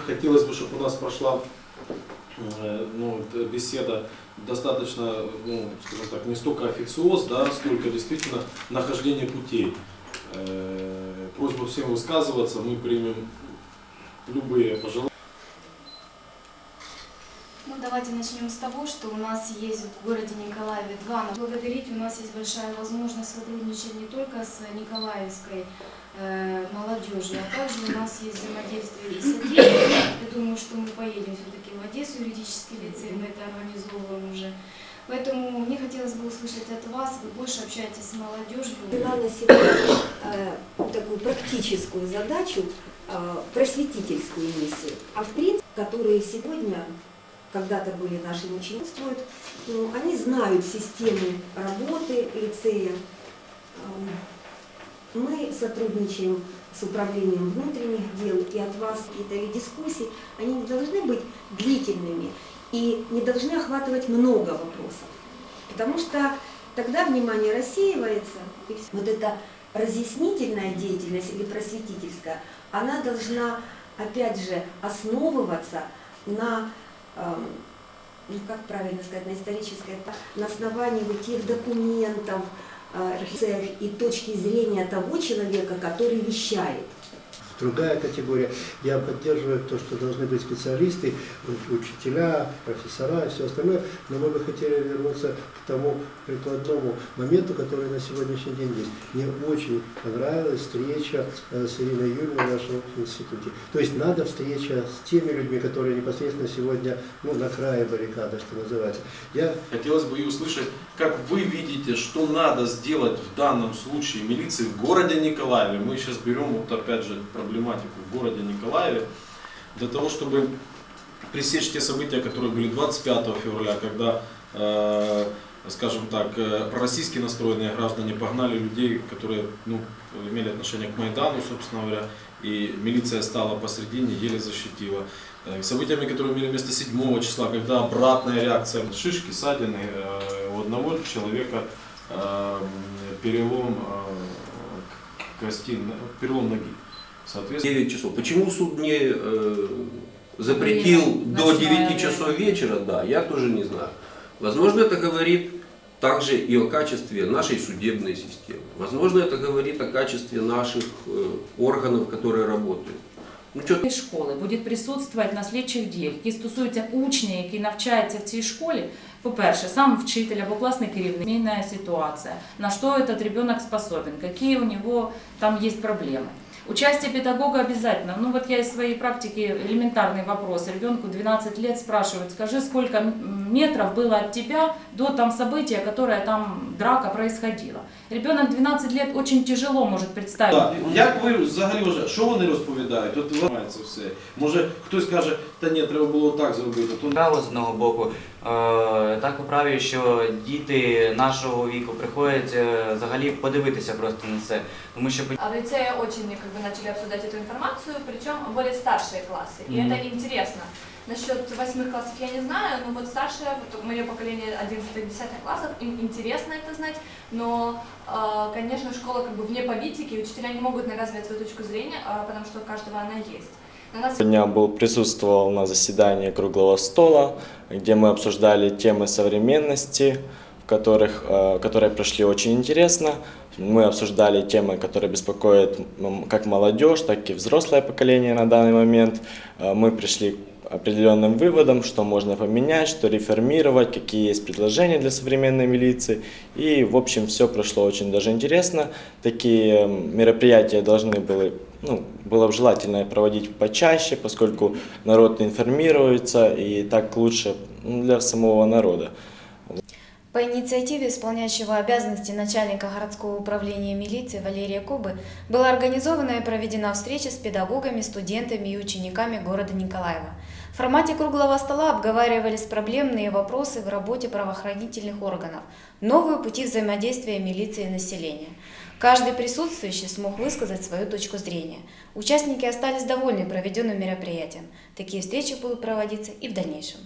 хотелось бы, чтобы у нас прошла э, ну, беседа достаточно, ну, скажем так, не столько официоз, да, сколько действительно нахождение путей. Э, Просьба всем высказываться, мы примем любые пожелания. Ну, давайте начнем с того, что у нас есть в городе Николаеве два. Благодарить у нас есть большая возможность сотрудничать не только с Николаевской э, молодежью, а также у нас есть взаимодействие и с Одессой. Я думаю, что мы поедем все-таки в Одессу, юридический лицей, мы это организовываем уже. Поэтому мне хотелось бы услышать от вас, вы больше общаетесь с молодежью. взяла на себя э, такую практическую задачу, э, просветительскую миссию. А в принципе, которые сегодня когда-то были нашими учениками, ну, они знают систему работы лицея. Сотрудничаем с управлением внутренних дел, и от вас какие-то дискуссии, они не должны быть длительными и не должны охватывать много вопросов. Потому что тогда внимание рассеивается. И вот эта разъяснительная деятельность или просветительская, она должна, опять же, основываться на, эм, ну как правильно сказать, на исторической, на основании вот тех документов и точки зрения того человека, который вещает. Другая категория. Я поддерживаю то, что должны быть специалисты, уч- учителя, профессора и все остальное, но мы бы хотели вернуться к тому прикладному моменту, который на сегодняшний день есть. Мне очень понравилась встреча э, с Ириной Юрьевной в нашем институте. То есть надо встреча с теми людьми, которые непосредственно сегодня ну, на крае баррикады, что называется. Я Хотелось бы и услышать, как вы видите, что надо сделать в данном случае милиции в городе Николаеве. Мы сейчас берем вот опять же проблематику в городе Николаеве, для того, чтобы пресечь те события, которые были 25 февраля, когда, э, скажем так, э, пророссийски настроенные граждане погнали людей, которые ну, имели отношение к Майдану, собственно говоря, и милиция стала посредине, еле защитила. Э, Событиями, которые имели место 7 числа, когда обратная реакция, шишки, ссадины, э, у одного человека э, перелом э, кости, перелом ноги. Соответственно, 9 часов. Почему суд не э, запретил Время, до ночное 9 часов время. вечера, да, я тоже не знаю. Возможно, это говорит также и о качестве нашей судебной системы. Возможно, это говорит о качестве наших э, органов, которые работают. Ну, что школи буде присутствувати на слідчих діях, які стосуються учня, який навчається в цій школі. По-перше, сам вчитель або класний керівник, семейная ситуация, на что этот ребенок способен, какие у него там есть проблемы. Участие педагога обязательно. Ну вот я из своей практики элементарный вопрос. Ребенку 12 лет спрашивают, скажи, сколько м- метров было от тебя до там события, которое там драка происходила. Ребенок 12 лет очень тяжело может представить. Так, як ви взагалі вже, що вони розповідають? От ламається все. Може хтось каже, та ні, треба було так зробити. То Право з одного боку. Е, Так у праві, що діти нашого віку приходять е, взагалі подивитися просто на це. Тому що А в лицее очень как бы, начали обсуждать эту информацию, причем более старшие классы. И Мгм. это интересно. Насчет восьмых классов я не знаю, но вот старшее, вот мое поколение 11-10 классов, им интересно это знать, но, э, конечно, школа как бы вне политики, и учителя не могут навязывать свою точку зрения, а, потому что у каждого она есть. На нас Сегодня был, присутствовал на заседании круглого стола, где мы обсуждали темы современности, которых, э, которые прошли очень интересно. Мы обсуждали темы, которые беспокоят как молодежь, так и взрослое поколение на данный момент. Э, Мы пришли к определенным выводам, что можно поменять, что реформировать, какие есть предложения для современной милиции. И, в общем, все прошло очень даже интересно. Такие мероприятия должны были, ну, было бы желательно проводить почаще, поскольку народ информируется, и так лучше для самого народа. По инициативе исполняющего обязанности начальника городского управления милиции Валерия Кубы была организована и проведена встреча с педагогами, студентами и учениками города Николаева. В формате круглого стола обговаривались проблемные вопросы в работе правоохранительных органов, новые пути взаимодействия милиции и населения. Каждый присутствующий смог высказать свою точку зрения. Участники остались довольны проведенным мероприятием. Такие встречи будут проводиться и в дальнейшем.